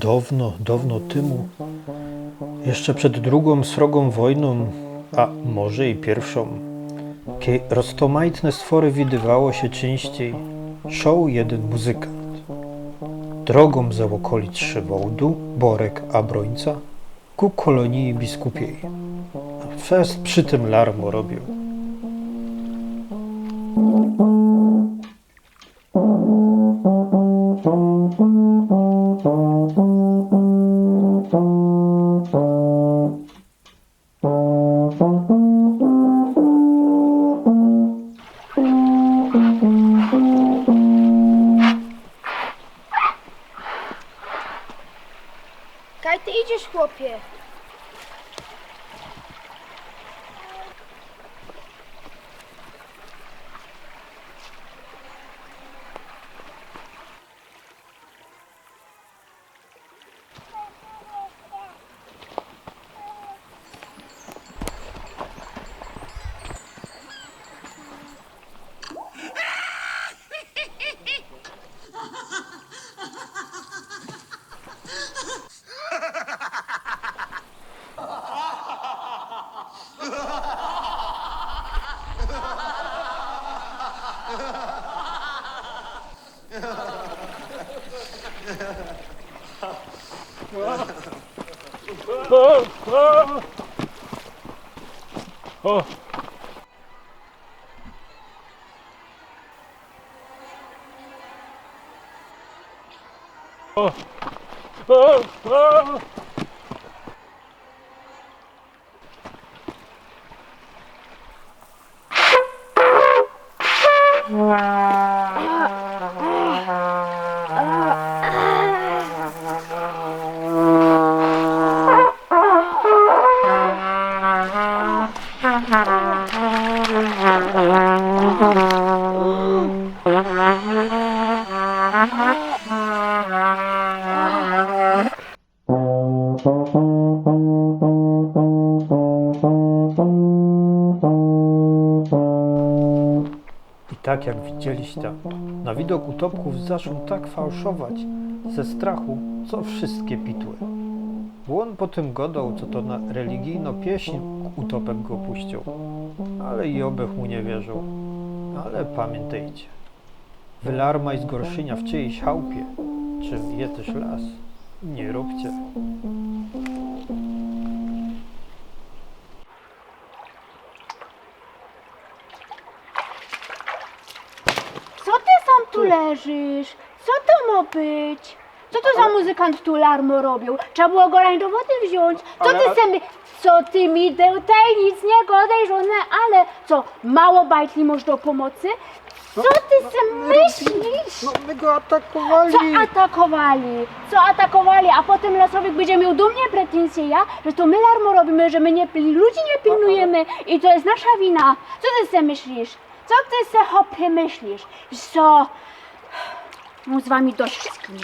Dawno, dawno temu, jeszcze przed drugą srogą wojną, a może i pierwszą, kiedy roztomajtne stwory widywało się częściej, szał jeden muzykant. Drogą za okolic Szywołdu, Borek a Brońca, ku kolonii biskupiej. A Fest przy tym larmo robił. Kaj ty idziesz, chłopie? 어. 어. 어. 어. I tak jak widzieliście, na widok utopków zaczął tak fałszować ze strachu, co wszystkie pitły. Bo on potem godał, co to na religijno pieśń utopek go puścił. Ale i obech mu nie wierzył. Ale pamiętajcie, wylarmaj z gorszynia w czyjejś chałupie, czym je też las, nie róbcie. Co ty sam tu leżysz? Co to ma być? Co to za muzykant tu larmo robił? Trzeba było go rań do wody wziąć. Co Ale- ty sobie... Co ty mi tutaj nic nie godaj, żonę, ale co, mało bajtli masz do pomocy? Co ty se myślisz? No my go atakowali! Co atakowali? Co atakowali? A potem Lasowik będzie miał do mnie pretensje, ja, że to my larmo robimy, że my nie, ludzi nie pilnujemy i to jest nasza wina. Co ty se myślisz? Co ty se hopy myślisz? Wiesz Co? Mam z wami dość wszystkimi.